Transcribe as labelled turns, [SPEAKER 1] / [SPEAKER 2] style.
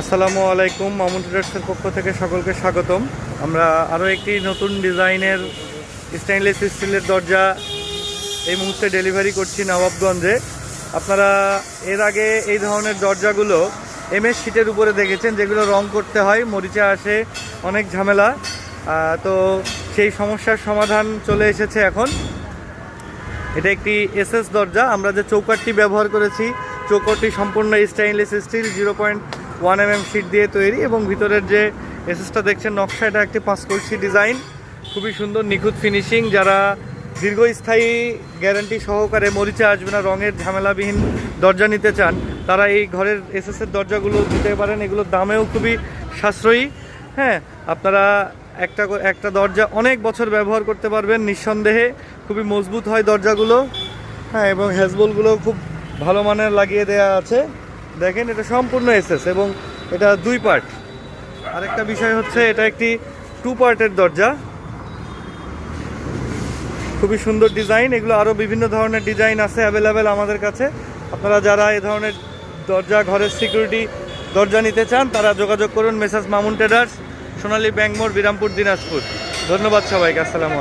[SPEAKER 1] আসসালামু আলাইকুম, মামুন ট্রেডার্সের পক্ষ থেকে সকলকে স্বাগতম। আমরা আরও একটি নতুন ডিজাইনের স্টেইনলেস স্টিলের দরজা এই মুহূর্তে ডেলিভারি করছি নবাবগঞ্জে। আপনারা এর আগে এই ধরনের দরজাগুলো এমএস শিটের উপরে দেখেছেন, যেগুলো রং করতে হয়, মরিচা আসে, অনেক ঝামেলা। তো সেই সমস্যার সমাধান চলে এসেছে এখন। এটা একটি এসএস দরজা, আমরা যে চৌকাটটি ব্যবহার করেছি চৌকাটটি সম্পূর্ণ stainless steel zero point one m m sheet দিয়ে তৈরি এবং ভিতরের যে এসএসটা দেখছেন, নকশা, এটা একটি পাঁচ কলসি ডিজাইন। খুবই সুন্দর, নিখুঁত ফিনিশিং যারা দীর্ঘস্থায়ী গ্যারান্টি সহকারে মরিচা আসবে না, রঙের ঝামেলাবিহীন দরজা নিতে চান, তারা এই ঘরের এসএসের দরজাগুলো দিতে পারেন। এগুলোর দামেও খুবই সাশ্রয়ী। হ্যাঁ আপনারা একটা একটা দরজা অনেক বছর ব্যবহার করতে পারবেন নিঃসন্দেহে। খুবই মজবুত হয় দরজাগুলো। হ্যাঁ এবং হ্যাজবলগুলো খুব ভালো মানের লাগিয়ে দেওয়া আছে। দেখেন, এটা সম্পূর্ণ এসএস এবং এটা দুই পার্ট আরেকটা বিষয় হচ্ছে, এটা একটি টু পার্টের দরজা। খুবই সুন্দর ডিজাইন এগুলো আরও বিভিন্ন ধরনের ডিজাইন আছে অ্যাভেলেবেল আমাদের কাছে। আপনারা যারা এই ধরনের দরজা, ঘরের সিকিউরিটি দরজা নিতে চান, তারা যোগাযোগ করুন মেসাজ মামুন ট্রেডার্স, সোনালী ব্যাংমোর বিরামপুর, দিনাজপুর। ধন্যবাদ সবাইকে, আসসালামু